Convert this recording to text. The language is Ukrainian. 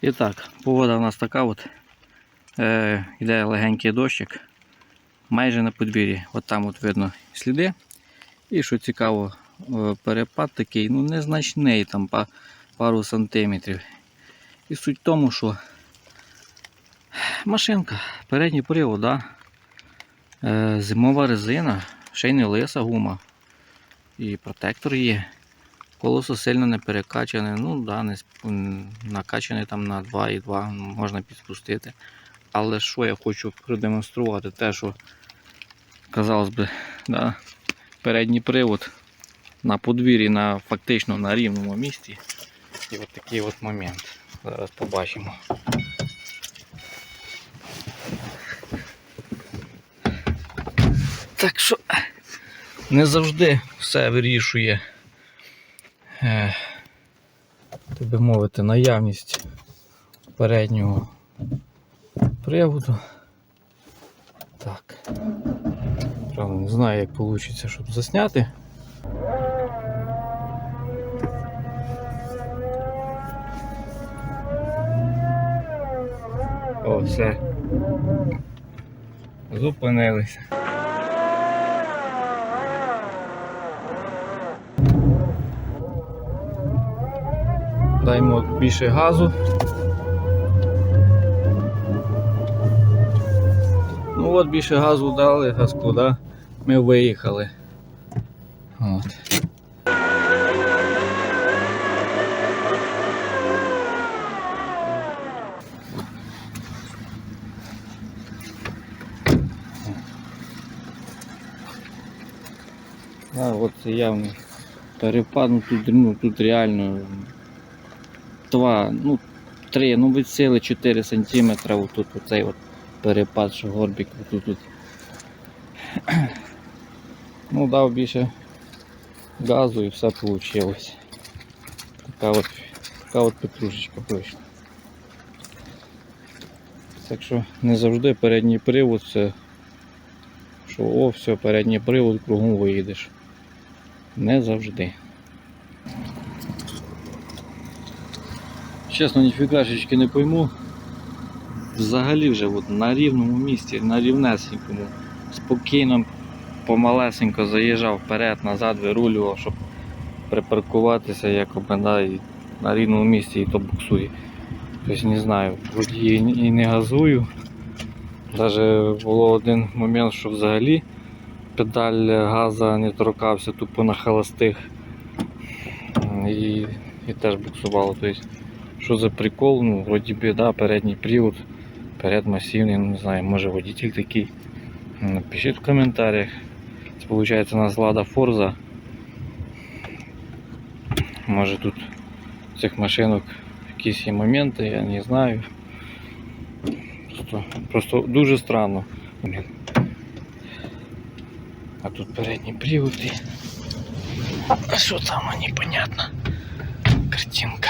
І так, погода у нас така от. Е, йде легенький дощик. Майже на подвір'ї. От там от видно сліди. І що цікаво, е, перепад такий, ну незначний, там пару сантиметрів. І суть в тому, що машинка, передній привод, да? е, зимова резина, ще лиса гума. І протектор є. Колесо сильно не перекачане, ну да, не накачане там на 2,2 можна підспустити. Але що я хочу продемонструвати, те, що, казалось би, да, передній привод на подвір'ї, на, фактично на рівному місці. І от такий от момент. Зараз побачимо. Так що не завжди все вирішує, так би мовити, наявність переднього приводу. Так. Правда, не знаю, як вийде, щоб засняти. О, все. Зупинилися. Даймо більше газу. Ну от більше газу дали, газку, да? ми виїхали. От. А, от це явний перепад, ну тут, ну, тут реально два, ну три, ну від сили 4 см тут оцей от перепад, що горбик тут. тут. Ну дав більше газу і все вийшло. Така от, така от петрушечка вийшла. Так що не завжди передній привод це що о, все, передній привод кругом виїдеш. Не завжди. Чесно, ніфігашечки не пойму. Взагалі вже от на рівному місці, на рівнесенькому, спокійно, помалесенько заїжджав вперед, назад, вирулював, щоб припаркуватися якоби да, і на рівному місці і то буксує. Тобто не знаю, вроді і і не газую. Навіть було один момент, що взагалі педаль газа не торкався тупо на холостих. І, і теж буксувало. Тобто, що за прикол? Ну, вроді би, да, передній привод, перед масивний, ну, не знаю, може водитель такий. Напишіть в коментарях. Це виходить у нас Лада Форза. Може тут цих машинок якісь є моменти, я не знаю. Просто, просто дуже странно. Блін. А тут передні приводи. А що там, непонятно. Картинка.